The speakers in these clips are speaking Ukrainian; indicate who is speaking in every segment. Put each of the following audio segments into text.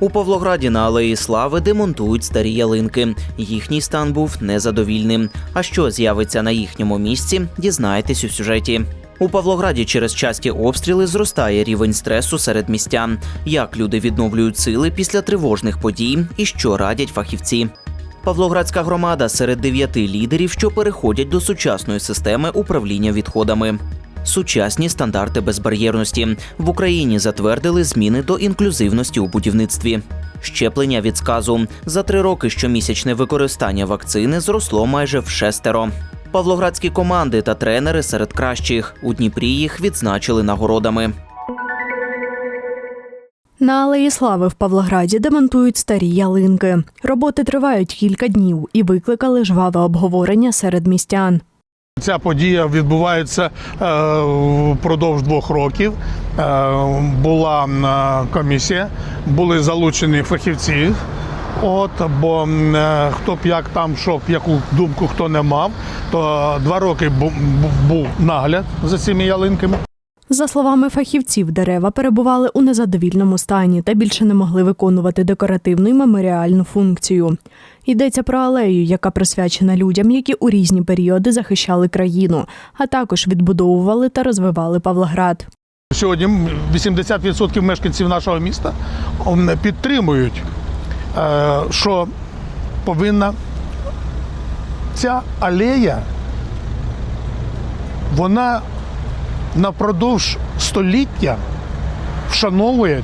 Speaker 1: У Павлограді на Алеї Слави демонтують старі ялинки. Їхній стан був незадовільним. А що з'явиться на їхньому місці, дізнаєтесь у сюжеті. У Павлограді через часті обстріли зростає рівень стресу серед містян. Як люди відновлюють сили після тривожних подій і що радять фахівці. Павлоградська громада серед дев'яти лідерів, що переходять до сучасної системи управління відходами. Сучасні стандарти безбар'єрності в Україні затвердили зміни до інклюзивності у будівництві. Щеплення від сказу за три роки щомісячне використання вакцини зросло майже в шестеро. Павлоградські команди та тренери серед кращих у Дніпрі їх відзначили нагородами.
Speaker 2: На Алеї Слави в Павлограді демонтують старі ялинки. Роботи тривають кілька днів і викликали жваве обговорення серед містян.
Speaker 3: Ця подія відбувається е, впродовж двох років. Е, була е, комісія, були залучені фахівці. От, бо хто б як там, щоб яку думку хто не мав, то два роки бу- бу- був нагляд за цими ялинками.
Speaker 2: За словами фахівців, дерева перебували у незадовільному стані та більше не могли виконувати декоративну і меморіальну функцію. Йдеться про алею, яка присвячена людям, які у різні періоди захищали країну, а також відбудовували та розвивали Павлоград.
Speaker 3: Сьогодні 80% мешканців нашого міста підтримують, е, що повинна ця алея, вона напродовж століття вшановує,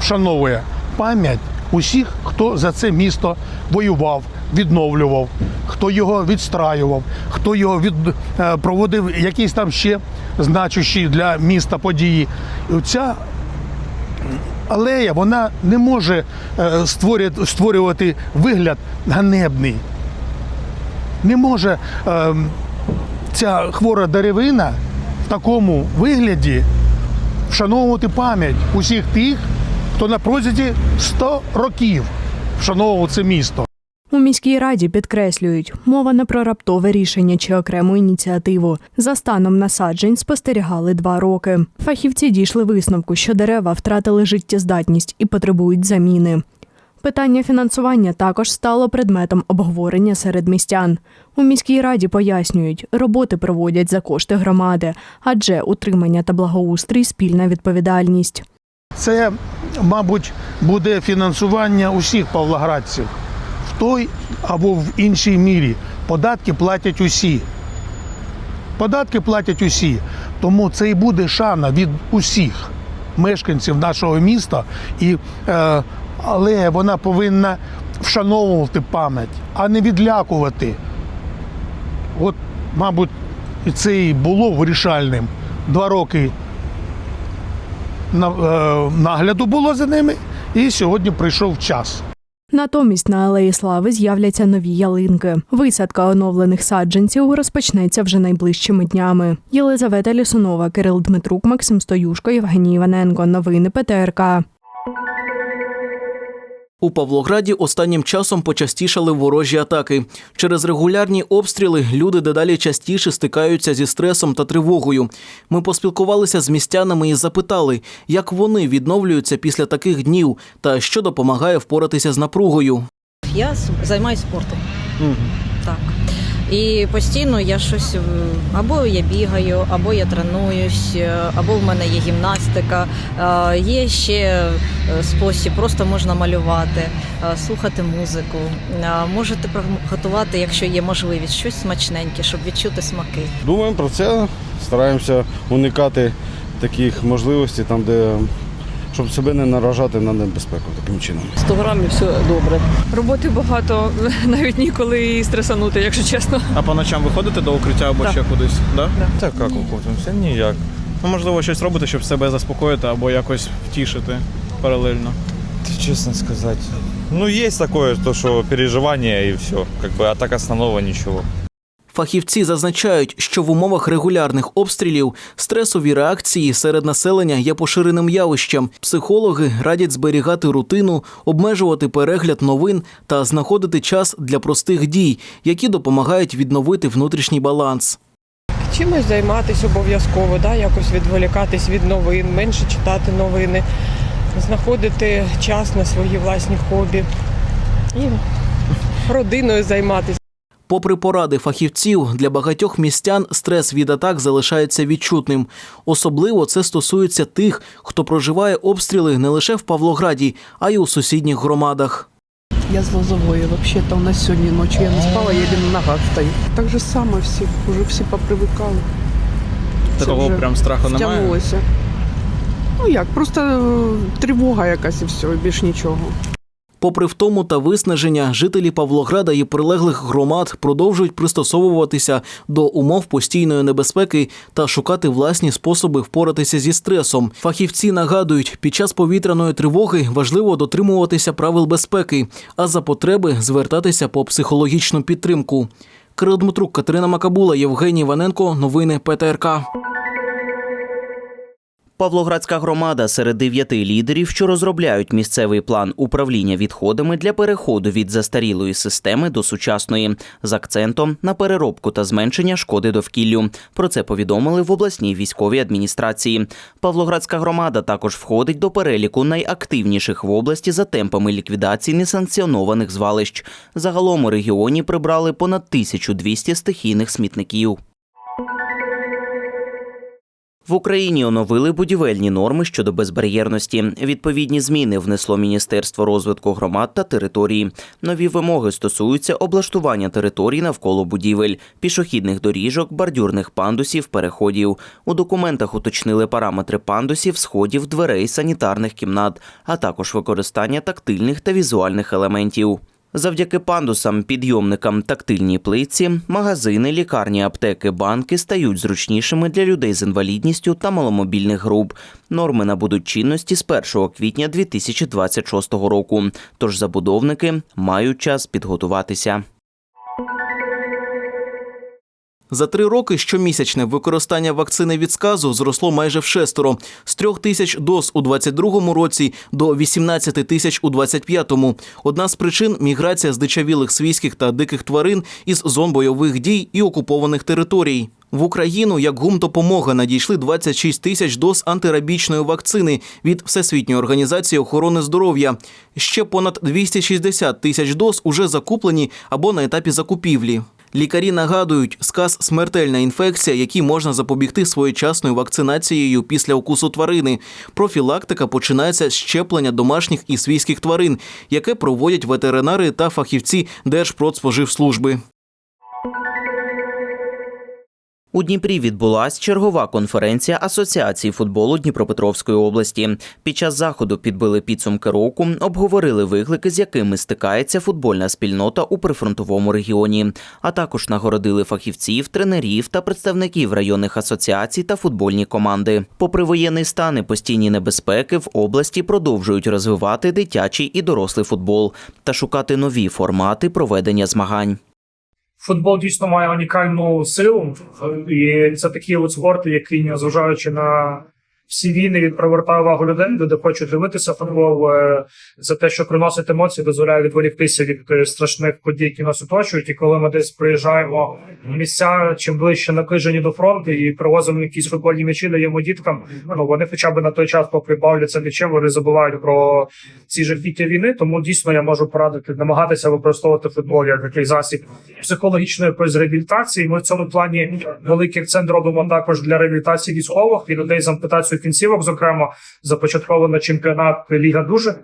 Speaker 3: вшановує пам'ять усіх, хто за це місто воював, відновлював, хто його відстраював, хто його від, е, проводив якісь там ще значущі для міста події. Ця алея вона не може е, створювати, вигляд ганебний. Не може е, ця хвора деревина в такому вигляді вшановувати пам'ять усіх тих, хто на протязі 100 років вшановував це місто.
Speaker 2: У міській раді підкреслюють, мова не про раптове рішення чи окрему ініціативу. За станом насаджень спостерігали два роки. Фахівці дійшли висновку, що дерева втратили життєздатність і потребують заміни. Питання фінансування також стало предметом обговорення серед містян. У міській раді пояснюють, роботи проводять за кошти громади, адже утримання та благоустрій спільна відповідальність.
Speaker 3: Це, мабуть, буде фінансування усіх павлоградців в той або в іншій мірі. Податки платять усі. Податки платять усі. Тому це і буде шана від усіх мешканців нашого міста. І, е, але вона повинна вшановувати пам'ять, а не відлякувати. От, мабуть, це і було вирішальним. Два роки е, нагляду було за ними, і сьогодні прийшов час.
Speaker 2: Натомість на Алеї Слави з'являться нові ялинки. Висадка оновлених саджанців розпочнеться вже найближчими днями. Єлизавета Лісунова, Кирил Дмитрук, Максим Стоюшко, Євгеній Іваненко. Новини ПТРК.
Speaker 4: У Павлограді останнім часом почастішали ворожі атаки. Через регулярні обстріли люди дедалі частіше стикаються зі стресом та тривогою. Ми поспілкувалися з містянами і запитали, як вони відновлюються після таких днів та що допомагає впоратися з напругою.
Speaker 5: Я займаюся спортом. Так. І постійно я щось або я бігаю, або я тренуюсь, е, або в мене є гімнастика. Е, Є ще е, спосіб, просто можна малювати, слухати музику. Можете приготувати, якщо є можливість, щось смачненьке, щоб відчути смаки.
Speaker 6: Думаємо про це, стараємося уникати таких можливостей, там, де щоб себе не наражати на небезпеку таким чином.
Speaker 7: 100 грамів все добре. Роботи багато, навіть ніколи і стресанути, якщо чесно.
Speaker 8: А по ночам виходите до укриття або
Speaker 7: Так.
Speaker 8: ще кудись? Да?
Speaker 9: Так як охотимося? Ніяк.
Speaker 8: Ну, можливо, щось робите, щоб себе заспокоїти або якось втішити паралельно.
Speaker 9: Честно сказать. Ну, есть такое, то, что переживание и все. Как бы, а так основного ничего.
Speaker 4: Фахівці зазначають, що в умовах регулярних обстрілів стресові реакції серед населення є поширеним явищем. Психологи радять зберігати рутину, обмежувати перегляд новин та знаходити час для простих дій, які допомагають відновити внутрішній баланс.
Speaker 10: чимось займатися обов'язково, да, якось відволікатись від новин, менше читати новини, знаходити час на свої власні хобі і родиною займатися.
Speaker 4: Попри поради фахівців, для багатьох містян стрес від атак залишається відчутним. Особливо це стосується тих, хто проживає обстріли не лише в Павлограді, а й у сусідніх громадах.
Speaker 11: Я з Лозової. Вообще-то у нас сьогодні ночі я не спала, я на ногах стою. Так же само всі, вже всі попривикали.
Speaker 8: Такого прям страху немає.
Speaker 11: Втягнулося. Ну як, просто е, тривога якась і все, більш нічого.
Speaker 4: Попри втому та виснаження, жителі Павлограда і прилеглих громад продовжують пристосовуватися до умов постійної небезпеки та шукати власні способи впоратися зі стресом. Фахівці нагадують, під час повітряної тривоги важливо дотримуватися правил безпеки, а за потреби звертатися по психологічну підтримку. Кирил Дмитрук, Катерина Макабула, Євгеній Іваненко. Новини ПТРК.
Speaker 1: Павлоградська громада серед дев'яти лідерів, що розробляють місцевий план управління відходами для переходу від застарілої системи до сучасної з акцентом на переробку та зменшення шкоди довкіллю. Про це повідомили в обласній військовій адміністрації. Павлоградська громада також входить до переліку найактивніших в області за темпами ліквідації несанкціонованих звалищ. Загалом у регіоні прибрали понад 1200 стихійних смітників. В Україні оновили будівельні норми щодо безбар'єрності. Відповідні зміни внесло Міністерство розвитку громад та території. Нові вимоги стосуються облаштування територій навколо будівель, пішохідних доріжок, бордюрних пандусів, переходів. У документах уточнили параметри пандусів, сходів, дверей, санітарних кімнат, а також використання тактильних та візуальних елементів. Завдяки пандусам, підйомникам, тактильній плитці, магазини, лікарні, аптеки, банки стають зручнішими для людей з інвалідністю та маломобільних груп. Норми набудуть чинності з 1 квітня 2026 року. Тож забудовники мають час підготуватися.
Speaker 4: За три роки щомісячне використання вакцини від сказу зросло майже в шестеро з трьох тисяч доз у 22-му році до 18 тисяч у 25-му. Одна з причин міграція здичавілих свійських та диких тварин із зон бойових дій і окупованих територій. В Україну як гумдопомога надійшли 26 тисяч доз антирабічної вакцини від Всесвітньої організації охорони здоров'я. Ще понад 260 тисяч доз уже закуплені або на етапі закупівлі. Лікарі нагадують, сказ смертельна інфекція, якій можна запобігти своєчасною вакцинацією після укусу тварини. Профілактика починається з щеплення домашніх і свійських тварин, яке проводять ветеринари та фахівці Держпродспоживслужби.
Speaker 1: У Дніпрі відбулась чергова конференція Асоціації футболу Дніпропетровської області. Під час заходу підбили підсумки року, обговорили виклики, з якими стикається футбольна спільнота у прифронтовому регіоні, а також нагородили фахівців, тренерів та представників районних асоціацій та футбольні команди. Попри воєнний стан і постійні небезпеки, в області продовжують розвивати дитячий і дорослий футбол та шукати нові формати проведення змагань.
Speaker 12: Футбол дійсно має унікальну силу, і це такий от спорт, який, незважаючи на всі війни, він привертає увагу людей, люди хочуть дивитися футбол. е, Це те, що приносить емоції, дозволяє відволіктися від е, страшних подій, які нас оточують. І коли ми десь приїжджаємо в місця, чим ближче наближені до фронту, і привозимо якісь футбольні м'ячі, даємо діткам. Ну вони хоча б на той час, поки бавляться м'ячем, вони забувають про ці жахіття війни. Тому дійсно я можу порадити намагатися використовувати футбол як такий засіб психологічної реабілітації. Ми в цьому плані великий акцент робимо також для реабілітації військових і людей з ампутацією кінцівок. Зокрема, започатковано чемпіонат Ліга Дуже.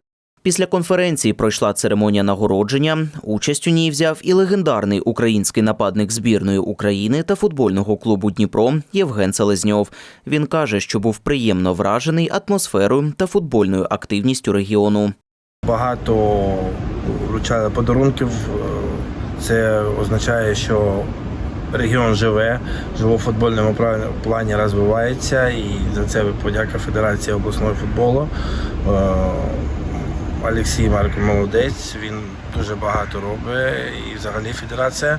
Speaker 1: Після конференції пройшла церемонія нагородження. Участь у ній взяв і легендарний український нападник збірної України та футбольного клубу Дніпро Євген Селезньов. Він каже, що був приємно вражений атмосферою та футбольною активністю регіону.
Speaker 13: Багато вручали подарунків. Це означає, що регіон живе, живе в футбольному пла- плані розвивається. І за це подяка Федерації обласного футболу. Е, Олексій Марко молодець, він дуже багато робить і взагалі федерація,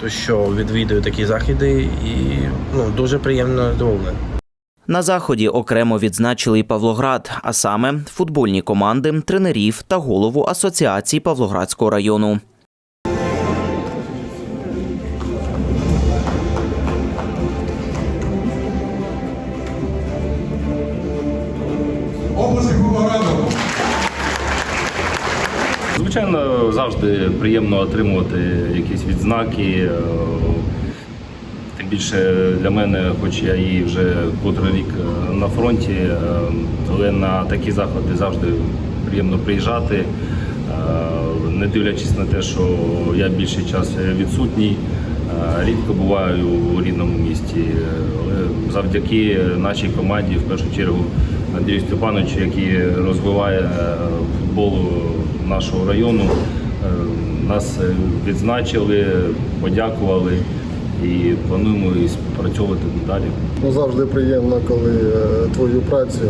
Speaker 13: то що відвідує такі заходи і ну, дуже приємно задоволений.
Speaker 1: На заході окремо відзначили і Павлоград, а саме футбольні команди, тренерів та голову асоціації Павлоградського району.
Speaker 14: Звичайно, завжди приємно отримувати якісь відзнаки. е, Тим більше для мене, хоч я і вже котрий рік е, на фронті, е, але на такі заходи завжди приємно приїжджати, не дивлячись на те, що я більший час відсутній. Рідко буваю у рідному місті, але завдяки нашій команді, в першу чергу, Андрію Степановичу, який розвиває е, футбол нашого району, е, нас е, відзначили, подякували і плануємо і співпрацьовувати далі.
Speaker 15: Ну, завжди приємно, коли твою працю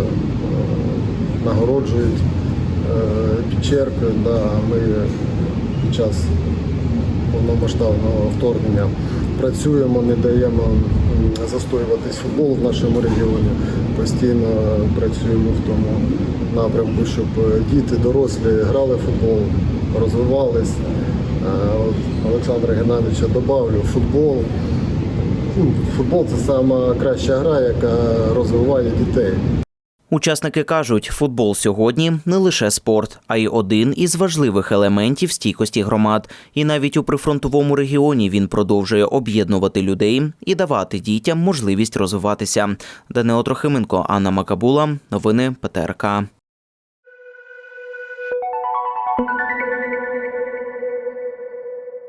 Speaker 15: нагороджують, підчеркують. Да, ми під час повномасштабного вторгнення працюємо, не даємо застоюватись футболу в нашому регіоні. Постійно працюємо в тому напрямку, щоб е, діти, дорослі грали в футбол, розвивались. Е, Олександра Геннадійовича добавлю футбол. Футбол це сама краща гра, яка розвиває дітей.
Speaker 1: Учасники кажуть, футбол сьогодні не лише спорт, а й один із важливих елементів стійкості громад. І навіть у прифронтовому регіоні він продовжує об'єднувати людей і давати дітям можливість розвиватися. Данило Трохименко, Анна Макабула, новини ПТРК.